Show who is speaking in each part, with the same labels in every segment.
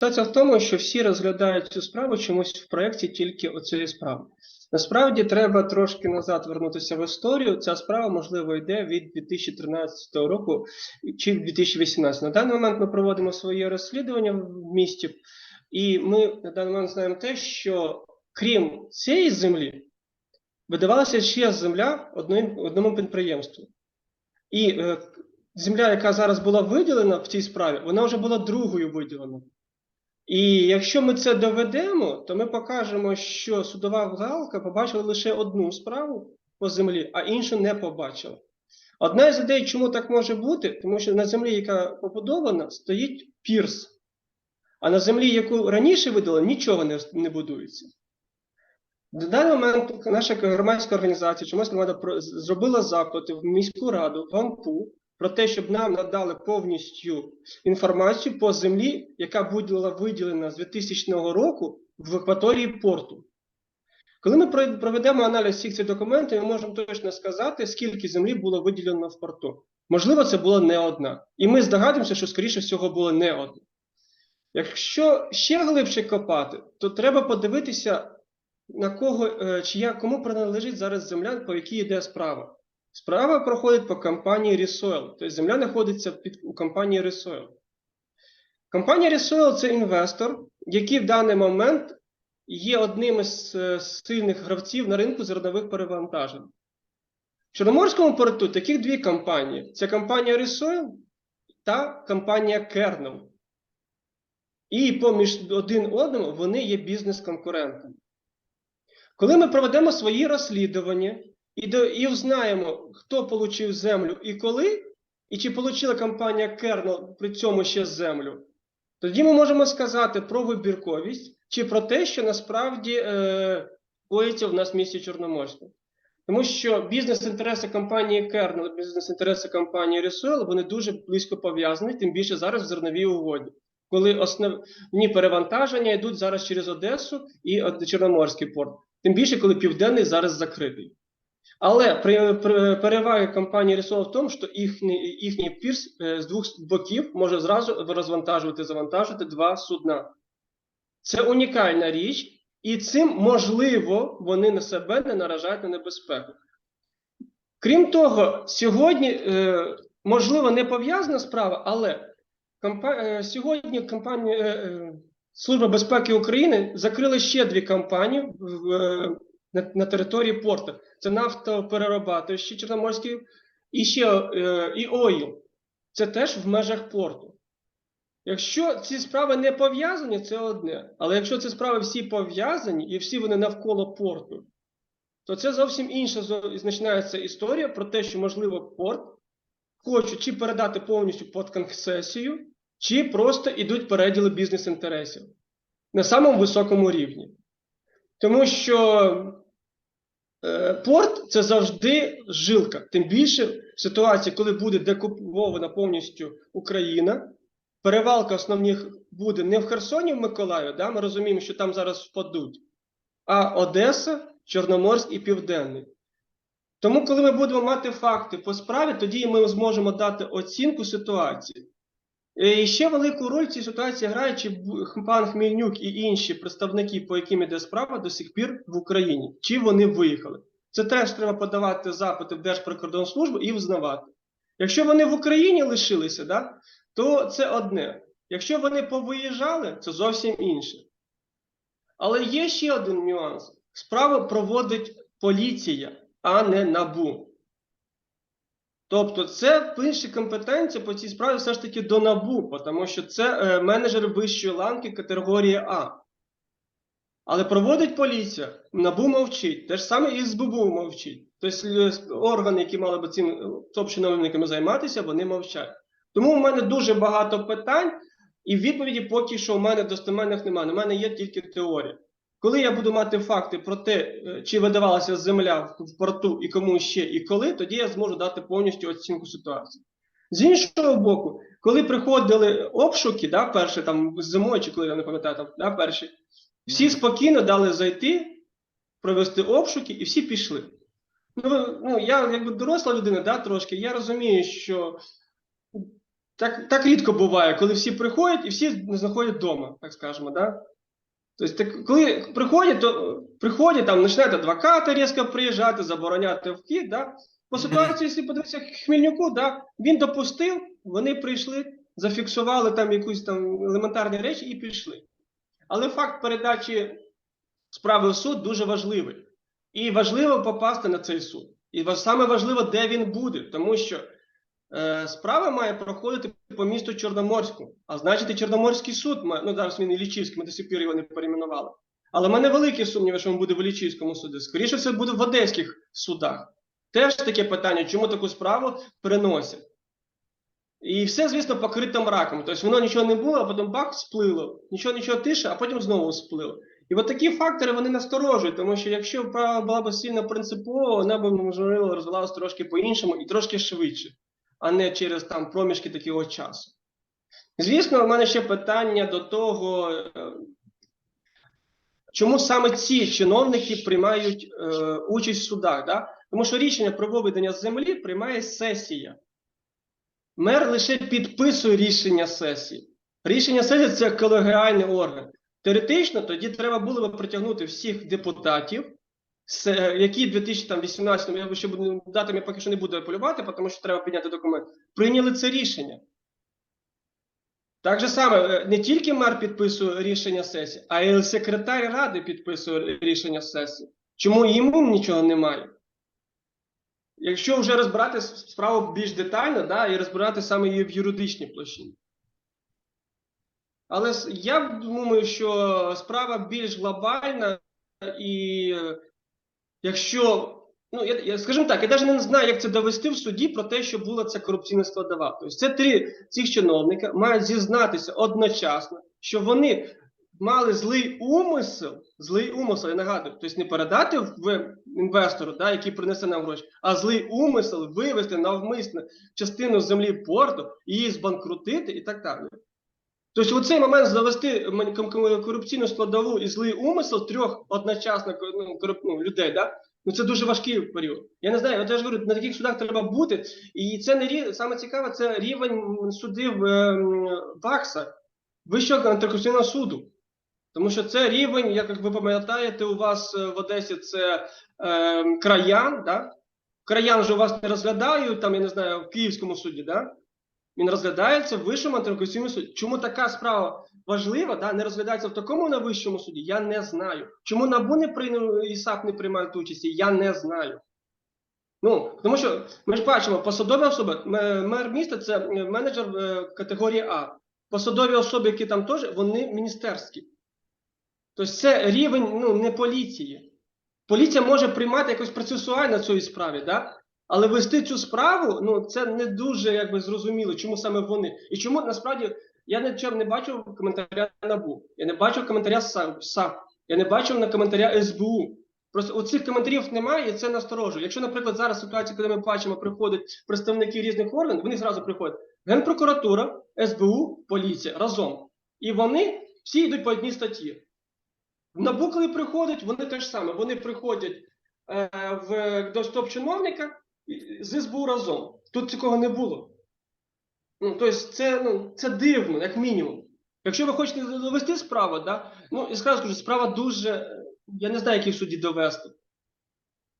Speaker 1: Ситуація в тому, що всі розглядають цю справу чомусь в проєкті тільки оцієї справи. Насправді треба трошки назад вернутися в історію. Ця справа, можливо, йде від 2013 року чи 2018. На даний момент ми проводимо своє розслідування в місті, і ми на даний момент знаємо те, що крім цієї землі, видавалася ще земля одному підприємству. І е, земля, яка зараз була виділена в цій справі, вона вже була другою виділена. І якщо ми це доведемо, то ми покажемо, що судова галка побачила лише одну справу по землі, а іншу не побачила. Одна з ідей, чому так може бути, тому що на землі, яка побудована, стоїть пірс. А на землі, яку раніше видали, нічого не, не будується. На даний момент наша громадська організація, чомусь громада зробила запити в міську раду, в АМПУ, про те, щоб нам надали повністю інформацію по землі, яка була виділена з 2000 року в акваторії порту. Коли ми проведемо аналіз всіх цих документів, ми можемо точно сказати, скільки землі було виділено в порту. Можливо, це була не одна. І ми здогадуємося, що, скоріше всього, було не одна. Якщо ще глибше копати, то треба подивитися, на кого, е, чия, кому приналежить зараз земля, по якій йде справа. Справа проходить по компанії Resoil, тобто земля знаходиться під у компанії Resoil. Компанія Resoil – це інвестор, який в даний момент є одним із е, сильних гравців на ринку зернових перевантажень. В Чорноморському порту таких дві компанії: це компанія Resoil та компанія Kernel. І поміж один одному вони є бізнес-конкурентами. Коли ми проведемо свої розслідування і, до, і узнаємо, хто отримав землю і коли, і чи отримала компанія Kernel при цьому ще землю, тоді ми можемо сказати про вибірковість чи про те, що насправді е, коїться в нас в місті Чорноморську. Тому що бізнес-інтереси компанії Kernel, бізнес-інтереси компанії Resoil, вони дуже близько пов'язані, тим більше зараз в зерновій угоді. Коли основні перевантаження йдуть зараз через Одесу і Чорноморський порт. Тим більше, коли південний зараз закритий. Але при, при, перевага компанії Resolve в тому, що їхній, їхній пірс е, з двох боків може зразу розвантажувати, завантажити два судна. Це унікальна річ, і цим можливо вони на себе не наражають на небезпеку. Крім того, сьогодні, е, можливо, не пов'язана справа, але компа- е, сьогодні компанія Служба безпеки України закрила ще дві компанії на, на території порту. Це нафтоперерабатуючий Чорноморський і ще е, і ОІЛ. Це теж в межах порту. Якщо ці справи не пов'язані, це одне. Але якщо ці справи всі пов'язані і всі вони навколо порту, то це зовсім інша починається історія про те, що, можливо, порт хоче чи передати повністю під концесію, чи просто йдуть переділи бізнес-інтересів на самому високому рівні. Тому що е, порт це завжди жилка. Тим більше в ситуації, коли буде декупована повністю Україна, перевалка основних буде не в Херсоні, в Миколаїві, да, ми розуміємо, що там зараз впадуть, а Одеса, Чорноморськ і Південний. Тому, коли ми будемо мати факти по справі, тоді ми зможемо дати оцінку ситуації. Е, І ще велику роль в цій ситуації грає, чи пан Хмільнюк і інші представники, по яким іде справа, до сих пір в Україні, чи вони виїхали. Це теж треба подавати запити в Держприкордонслужбу і взнавати. Якщо вони в Україні лишилися, да, то це одне. Якщо вони повиїжджали, це зовсім інше. Але є ще один нюанс: справу проводить поліція, а не НАБУ. Тобто, це інші компетенції по цій справі все ж таки до НАБУ, тому що це е, менеджер вищої ланки категорії А. Але проводить поліція, НАБУ мовчить. Те ж саме і СБУ мовчить. Тобто е, органи, які мали б цим топ-чиновниками займатися, вони мовчать. Тому в мене дуже багато питань, і відповіді поки що у мене достеменних немає. У мене є тільки теорія. Коли я буду мати факти про те, е, чи видавалася земля в- в порту і кому ще і коли, тоді я зможу дати повністю оцінку ситуації. З іншого боку, коли приходили обшуки, да, перші там зимою, чи коли я не пам'ятаю, там, да, перші, всі спокійно дали зайти, провести обшуки, і всі пішли. Ну, ну я якби доросла людина, да, трошки, я розумію, що Так, так рідко буває, коли всі приходять і всі знаходять вдома, так скажемо, да? Так, коли приходять, то приходять, там починають адвокати різко приїжджати, забороняти вхід, да? По ситуації, якщо подивитися Хмельнюку, да, він допустив, вони прийшли, зафіксували там якісь там елементарні речі і пішли. Але факт передачі справи в суд дуже важливий. І важливо попасти на цей суд. І саме важливо, де він буде, тому що справа має проходити по місту Чорноморську, а значить, Чорноморський суд має, ну зараз він і Лічівський, ми до сих пір його не перейменували. Але в мене великі сумніви, що він буде в Лічівському суді. Скоріше все буде в Одеських судах. Теж таке питання, чому таку справу переносять. І все, звісно, покрито мраком. Тобто воно нічого не було, а потім бак сплило, нічого нічого тише, а потім знову сплило. І от такі фактори вони насторожують, тому що якщо справа була б сильно принципова, вона б можливо розвивалася трошки по-іншому і трошки швидше, а не через там проміжки такого часу. Звісно, у мене ще питання до того, е, чому саме ці чиновники приймають е, участь в судах. Да? Тому що рішення про виведення з землі приймає сесія. Мер лише підписує рішення сесії. Рішення сесії це колегіальний орган. Теоретично тоді треба було б притягнути всіх депутатів, які в 2018 я ще буду датами поки що не буду апелювати, тому що треба підняти документ. Прийняли це рішення. Так же саме, е, не тільки мер підписує рішення сесії, а й секретар ради підписує рішення сесії. Чому йому нічого немає? Якщо вже розбирати справу більш детально, да, і розбирати саме її в юридичній площині. Але я думаю, що справа більш глобальна, і е, якщо, ну я, я скажімо так, я навіть не знаю, як це довести в суді про те, що була ця корупційна складова. Тобто це три цих чиновника мають зізнатися одночасно, що вони мали злий умисел, злий умисел, я нагадую, тобто не передати в інвестору, да, який принесе нам гроші, а злий умисел вивести навмисно частину землі порту, її збанкрутити і так далі. Тобто, у цей момент завести корупційну складову і злий умисел трьох одночасно ну, ну, людей, да? ну це дуже важкий період. Я не знаю, я ж говорю, на таких судах треба бути. І це не рі... саме цікаве, це рівень судів ем, ВАКСа, Вищого антикорупційного суду. Тому що це рівень, як ви пам'ятаєте, у вас е, в Одесі це е, краян, да? краян же у вас не розглядають, там, я не знаю, в Київському суді, да? Він розглядається в Вищому антикорупційному суді. Чому така справа важлива, да? не розглядається в такому на Вищому суді, я не знаю. Чому НАБУ не прийняв і САП не приймають участі, я не знаю. Ну, тому що ми ж бачимо, посадові особи, мер міста це менеджер е, категорії А. Посадові особи, які там теж, вони міністерські. Тобто це рівень ну, не поліції. Поліція може приймати якось процесуально цій справі, да? Але вести цю справу ну, це не дуже якби, зрозуміло, чому саме вони. І чому насправді я нічого не бачив коментаря НАБУ, я не бачив коментаря САП, я не бачив на коментаря СБУ. Просто у цих коментарів немає, і це насторожує. Якщо, наприклад, зараз ситуація, коли ми бачимо, приходять представники різних органів, вони зразу приходять Генпрокуратура, СБУ, поліція разом. І вони всі йдуть по одній статті. НАБУ, коли приходять, вони те ж саме. Вони приходять е, в, до стоп-чиновника і- з СБУ разом. Тут такого не було. Ну, тобто, це, ну, це дивно, як мінімум. Якщо ви хочете довести справу, да, ну, і скажу, скажу, справа дуже. Я не знаю, як її в суді довести.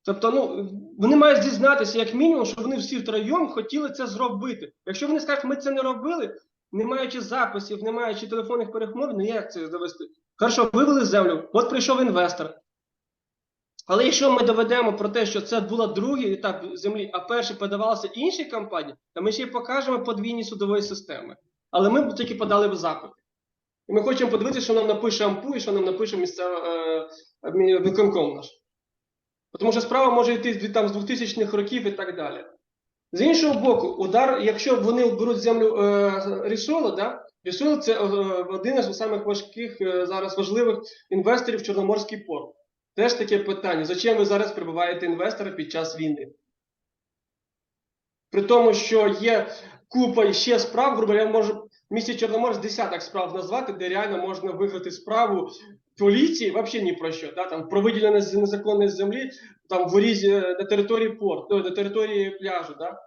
Speaker 1: Тобто, ну, вони мають зізнатися, як мінімум, що вони всі втроєм хотіли це зробити. Якщо вони скажуть, ми це не робили, не маючи записів, не маючи телефонних перемов, ну як це довести? Хорошо, вивели землю, от прийшов інвестор. Але якщо ми доведемо про те, що це був другий етап землі, а перший подавався іншій компанії, то ми ще й покажемо подвійні судової системи. Але ми тільки подали б запит. І ми хочемо подивитися, що нам напише АМПУ і що нам напише місцева е, виконком наш. Тому що справа може йти там, з 2000-х років і так далі. З іншого боку, удар, якщо вони беруть землю е, Рісола, да? Рісол це е, один із самих важких е, зараз важливих інвесторів в Чорноморський порт. Теж таке питання: зачем ви зараз прибуваєте інвестора під час війни? При тому, що є купа ще справ, грубо я можу в місті Чорномор з десяток справ назвати, де реально можна виграти справу поліції, взагалі ні про що. Да? Там про виділення з незаконної землі там в орізі на території порту, на території пляжу. Да?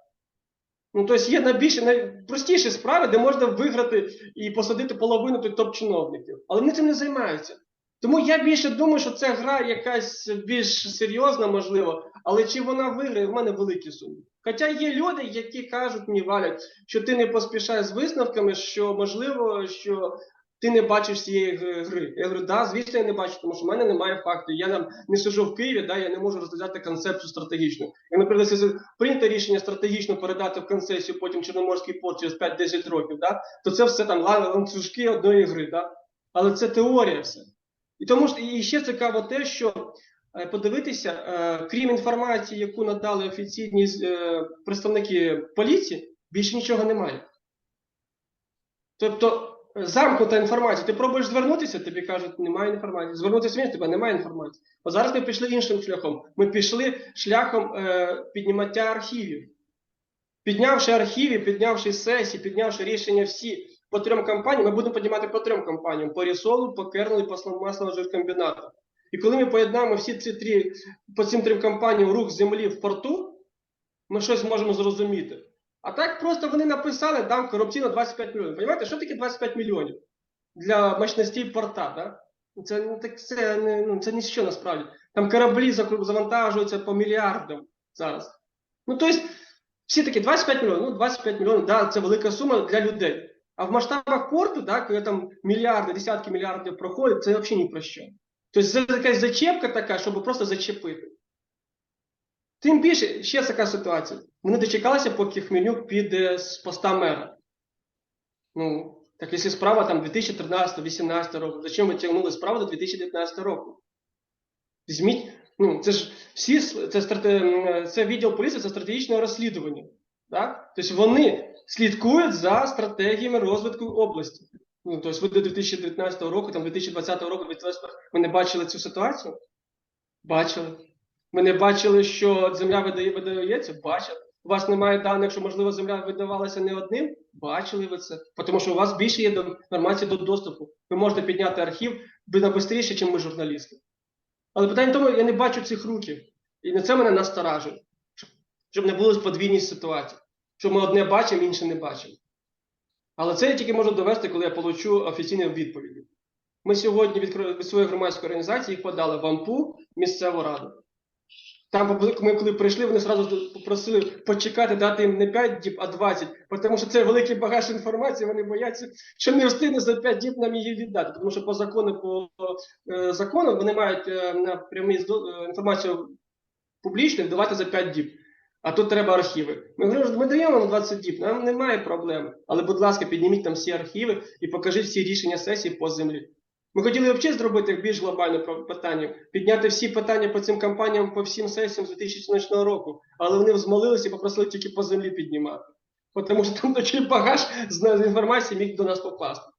Speaker 1: Ну, тобто є найбільше найпростіші справи, де можна виграти і посадити половину топ-чиновників. Але вони цим не займаються. Тому я більше думаю, що це гра якась більш серйозна, можливо, але чи вона виграє, в мене великі сумніви. Хоча є люди, які кажуть мені валять, що ти не поспішай з висновками, що можливо, що ти не бачиш цієї гри. Я говорю, да, звісно, я не бачу, тому що в мене немає факту. Я нам не сижу в Києві, да, я не можу розглядати концепцію стратегічну. Я, наприклад, якщо прийнято рішення стратегічно передати в концесію потім Чорноморський порт через 5-10 років, да, то це все там лан- ланцюжки одної гри. Да? Але це теорія все. І тому ж і ще цікаво те, що е, подивитися, е, крім інформації, яку надали офіційні е, представники поліції, більше нічого немає. Тобто замкнута інформація. Ти пробуєш звернутися, тобі кажуть, немає інформації. Звернутися в тебе немає інформації. От зараз ми пішли іншим шляхом. Ми пішли шляхом е, піднімаття архівів. Піднявши архіви, піднявши сесії, піднявши рішення всі по трьом компаніям, ми будемо піднімати по трьом компаніям: по Рісолу, по Кернелу і по маслово І коли ми поєднаємо всі ці три, по цим трьом компаніям рух землі в порту, ми щось можемо зрозуміти. А так просто вони написали, дам корупційно 25 мільйонів. Понимаєте, що таке 25 мільйонів для мощностей порта? Да? Це, ну, так, це, ну, це ніщо насправді. Там кораблі завантажуються по мільярдам зараз. Ну, тобто, всі такі 25 мільйонів, ну 25 мільйонів, да, це велика сума для людей. А в масштабах порту, да, коли там мільярди, десятки мільярдів проходять, це взагалі ні про що. Тобто це якась зачепка така, щоб просто зачепити. Тим більше, ще така ситуація. Вони дочекалися, поки Хмельнюк піде з поста мера. Ну, так якщо справа там 2013-2018 року, зачем ви тягнули справу до 2019 року? Візьміть, ну, це ж всі це, це відділ поліції, це стратегічне розслідування. Так? Тобто вони слідкують за стратегіями розвитку області. Ну, тобто ви до 2019 року, там 2020 року, 2020 ви не бачили цю ситуацію? Бачили. Ми не бачили, що земля видає, видається? Бачили. У вас немає даних, що, можливо, земля видавалася не одним? Бачили ви це. Тому що у вас більше є інформації до доступу. Ви можете підняти архів швидше, ніж ми журналісти. Але питання в тому, я не бачу цих рухів. І на це мене насторажує. Щоб- не було подвійні ситуації. Що ми одне бачимо, інше не бачимо. Але це я тільки можу довести, коли я получу офіційні відповіді. Ми сьогодні від, своєї громадської організації їх подали в АМПУ місцеву раду. Там ми коли прийшли, вони одразу попросили почекати, дати їм не 5 діб, а 20, тому що це великий багаж інформації, вони бояться, що не встигне за 5 діб нам її віддати. Тому що по закону, по е, закону вони мають е, на прямі е, інформацію публічну давати за 5 діб. А тут треба архіви. Ми говоримо, ми даємо вам 20 діб, нам немає проблем. Але, будь ласка, підніміть там всі архіви і покажіть всі рішення сесії по землі. Ми хотіли взагалі зробити більш глобальне питання, підняти всі питання по цим кампаніям по всім сесіям з 2014 року, але вони взмолилися і попросили тільки по землі піднімати. Тому що там такий багаж з інформації міг до нас попасти.